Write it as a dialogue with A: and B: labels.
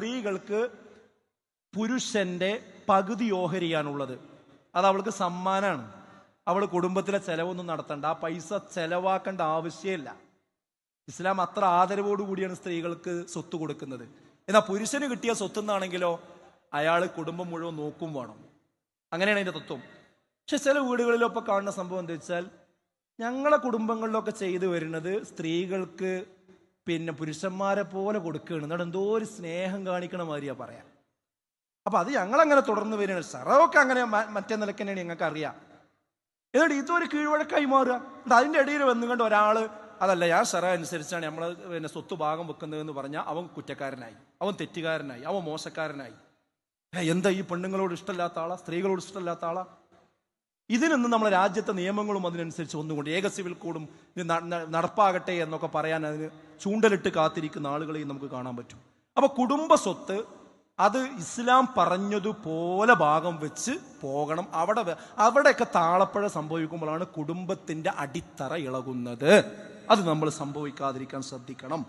A: സ്ത്രീകൾക്ക് പുരുഷന്റെ പകുതി ഓഹരിയാണുള്ളത്. അത് അവൾക്ക് സമ്മാനമാണ് അവൾ കുടുംബത്തിലെ ചെലവൊന്നും നടത്തണ്ട. ആ പൈസ ചെലവാക്കേണ്ട ആവശ്യമില്ല. ഇസ്ലാം അത്ര ആദരവോടുകൂടിയാണ് സ്ത്രീകൾക്ക് സ്വത്ത് കൊടുക്കുന്നത്. എന്നാൽ പുരുഷന് കിട്ടിയ സ്വത്ത് എന്നാണെങ്കിലോ അയാൾ കുടുംബം മുഴുവൻ നോക്കും വേണം. അങ്ങനെയാണ് അതിന്റെ തത്വം. പക്ഷെ ചില വീടുകളിലൊക്കെ കാണുന്ന സംഭവം എന്താ വെച്ചാൽ ഞങ്ങളെ കുടുംബങ്ങളിലൊക്കെ ചെയ്തു വരുന്നത് സ്ത്രീകൾക്ക് പിന്നെ പുരുഷന്മാരെ പോലെ കൊടുക്കുകയാണ്. എന്നിട്ട് എന്തോ ഒരു സ്നേഹം കാണിക്കണ മാതിരിയാ പറയാം. അപ്പൊ അത് ഞങ്ങളങ്ങനെ തുടർന്ന് വരികയാണ്. സറവൊക്കെ അങ്ങനെ മറ്റേ നിലയ്ക്ക് തന്നെയാണ് ഞങ്ങൾക്ക് അറിയാം എന്നിട്ട് ഇതൊരു കീഴ്വഴക്കായി മാറുക. എന്നിട്ട് അതിന്റെ ഇടയിൽ വന്നുകൊണ്ട് ഒരാൾ അതല്ല ഞാൻ സറ അനുസരിച്ചാണ് നമ്മൾ പിന്നെ സ്വത്ത് ഭാഗം വെക്കുന്നതെന്ന് പറഞ്ഞാൽ അവൻ കുറ്റക്കാരനായി. അവൻ തെറ്റുകാരനായി. അവൻ മോശക്കാരനായി. എന്താ ഈ പെണ്ണുങ്ങളോട് ഇഷ്ടമില്ലാത്ത ആളാ? സ്ത്രീകളോട് ഇഷ്ടമില്ലാത്ത ആളാ? ഇതിനൊന്നും നമ്മളെ രാജ്യത്തെ നിയമങ്ങളും അതിനനുസരിച്ച് ഒന്നുകൊണ്ട് ഏക സിവിൽ കോഡും നടപ്പാകട്ടെ എന്നൊക്കെ പറയാൻ അതിന് ചൂണ്ടലിട്ട് കാത്തിരിക്കുന്ന ആളുകളെയും നമുക്ക് കാണാൻ പറ്റും. അപ്പൊ കുടുംബ സ്വത്ത് അത് ഇസ്ലാം പറഞ്ഞതുപോലെ ഭാഗം വെച്ച് പോകണം. അവിടെ അവിടെയൊക്കെ താളപ്പഴ സംഭവിക്കുമ്പോഴാണ് കുടുംബത്തിന്റെ അടിത്തറ ഇളകുന്നത്. അത് നമ്മൾ സംഭവിക്കാതിരിക്കാൻ ശ്രദ്ധിക്കണം.